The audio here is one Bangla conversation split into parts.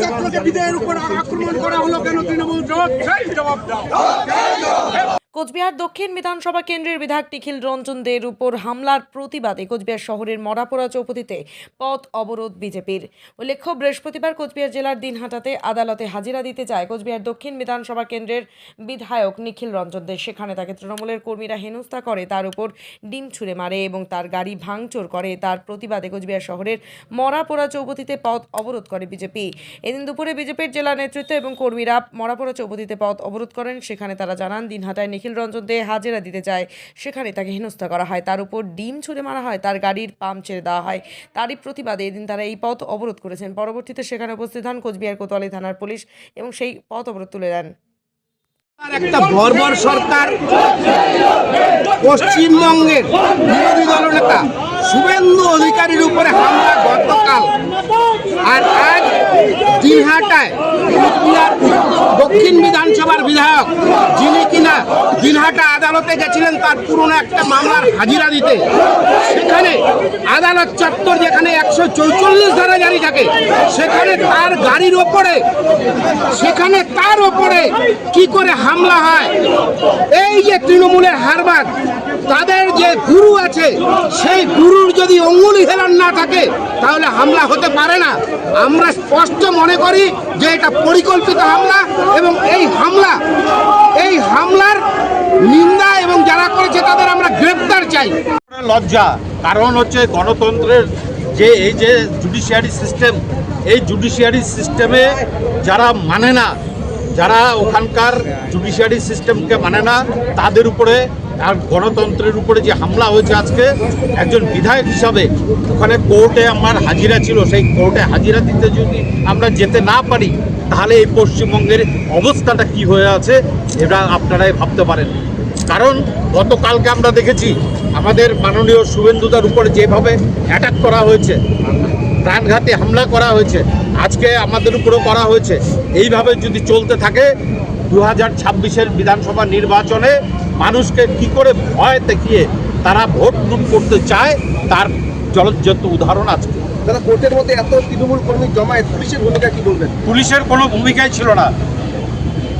ছাত্রকে বিদায়ের উপর আক্রমণ করা হলো কেন তৃণমূল জবাব দাও। কোচবিহার দক্ষিণ বিধানসভা কেন্দ্রের বিধায়ক নিখিল রঞ্জন দের উপর হামলার প্রতিবাদে কোচবিহার শহরের মরাপোড়া চৌপতিতে পথ অবরোধ বিজেপির। উল্লেখ্য, বৃহস্পতিবার কোচবিহার জেলার দিনহাটাতে আদালতে হাজিরা দিতে যায় কোচবিহার দক্ষিণ বিধানসভা কেন্দ্রের বিধায়ক নিখিল রঞ্জন দে। সেখানে তাকে তৃণমূলের কর্মীরা হেনস্থা করে, তার উপর ডিম ছুঁড়ে মারে এবং তার গাড়ি ভাঙচুর করে। তার প্রতিবাদে কোচবিহার শহরের মরাপোড়া চৌপতিতে পথ অবরোধ করে বিজেপি। এদিন দুপুরে বিজেপির জেলা নেতৃত্ব এবং কর্মীরা মরাপোড়া চৌপতিতে পথ অবরোধ করেন। সেখানে তারা জানান, দিনহাটায় নিখিল রঞ্জন দে হাজিরা দিতে যায় সেখানে তাকে হেনস্থা করা হয়। তার উপর ডিম ছুঁড়ে মারা হয়, তার গাড়ির পাম্প ছেড়ে দেওয়া হয়। তারই প্রতিবাদে এদিন তারা এই পথ অবরোধ করেছেন। পরবর্তীতে সেখানে উপস্থিত হন কোচবিহার কোতোয়ালি থানার পুলিশ এবং সেই পথ অবরোধ তুলে দেন। একটা বর্বর সরকার পশ্চিমবঙ্গের বিরোধী দলনেতা শুভেন্দু অধিকারীর উপরে হামলা গতকাল। আর আজ দিনহাটায় দক্ষিণ বিধানসভার বিধায়ক, যিনি কিনা দিনহাটা আদালতে গেছিলেন, তার পুরনো একটা মামলার হাজিরা দিতে। সেখানে আদালত চত্বর যেখানে একশো চৌচল্লিশ ধারা জারি থাকে, সেখানে তার গাড়ির ওপরে, সেখানে তার ওপরে কি করে হামলা হয়? এই যে তৃণমূলের হারবাদ তাদের যে গুরু আছে, সেই গুরুর যদি অঙ্গুলি হেলান না থাকে, তাহলে হামলা হতে পারে না। আমরা স্পষ্ট মনে করি যে এটা পরিকল্পিত হামলা এবং এই হামলা, এই হামলার নিন্দা এবং যারা করেছে তাদের আমরা গ্রেপ্তার চাই। লজ্জা। কারণ হচ্ছে গণতন্ত্রের যে, এই যে জুডিশিয়ারি সিস্টেম এই জুডিশিয়ারি সিস্টেমে যারা মানে না, যারা ওখানকার জুডিশিয়ারি সিস্টেমকে মানে না, তাদের উপরে আর গণতন্ত্রের উপরে যে হামলা হয়েছে আজকে, একজন বিধায়ক হিসাবে ওখানে কোর্টে আমার হাজিরা ছিল, সেই কোর্টে হাজিরা দিতে যদি আমরা যেতে না পারি, তাহলে এই পশ্চিমবঙ্গের অবস্থাটা কি হয়ে আছে, এটা আপনারাই ভাবতে পারেন। কারণ গতকালকে আমরা দেখেছি আমাদের মাননীয় শুভেন্দুদার উপরে যেভাবে অ্যাটাক করা হয়েছে প্রাণঘাতী হামলা করা হয়েছে আজকে আমাদের উপরেও করা হয়েছে এইভাবে যদি চলতে থাকে দু হাজার ছাব্বিশের বিধানসভা নির্বাচনে মানুষকে কি করে ভয় দেখিয়ে তারা ভোট লুট করতে চায় তার জলজ্জত উদাহরণ আজকে। দাদা কোর্টের মধ্যে এত তৃণমূল কর্মী জমায়েত পুলিশের ভূমিকা কি বলবেন? পুলিশের কোনো ভূমিকাই ছিল না।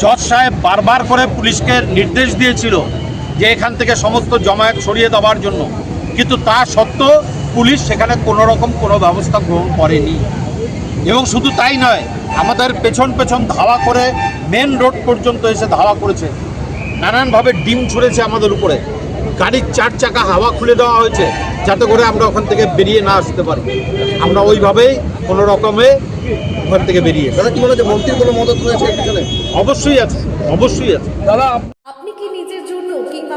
জজ সাহেব বারবার করে পুলিশকে নির্দেশ দিয়েছিল যে এখান থেকে সমস্ত জমায়েত সরিয়ে দেওয়ার জন্য। কিন্তু তা সত্ত্বেও পুলিশ সেখানে কোনো রকম কোনো ব্যবস্থা গ্রহণ করেনি। এবং শুধু তাই নয় আমাদের পেছন পেছন ধাওয়া করে মেন রোড পর্যন্ত এসে ধাওয়া করেছে। নানানভাবে ডিম ছুঁড়েছে আমাদের উপরে। গাড়ির চার চাকা হাওয়া খুলে দেওয়া হয়েছে যাতে করে আমরা ওখান থেকে বেরিয়ে না আসতে পারি। আমরা ওইভাবেই কোনো রকমে ওখান থেকে বেরিয়ে। দাদা কি মনে হচ্ছে মন্ত্রীর কোনো মদত রয়েছে অবশ্যই আছে অবশ্যই আছে। আপনি কি নিজের জন্য কিংবা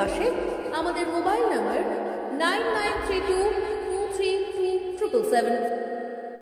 পাশে আমাদের mobile number nine nine three two two three three triple seven.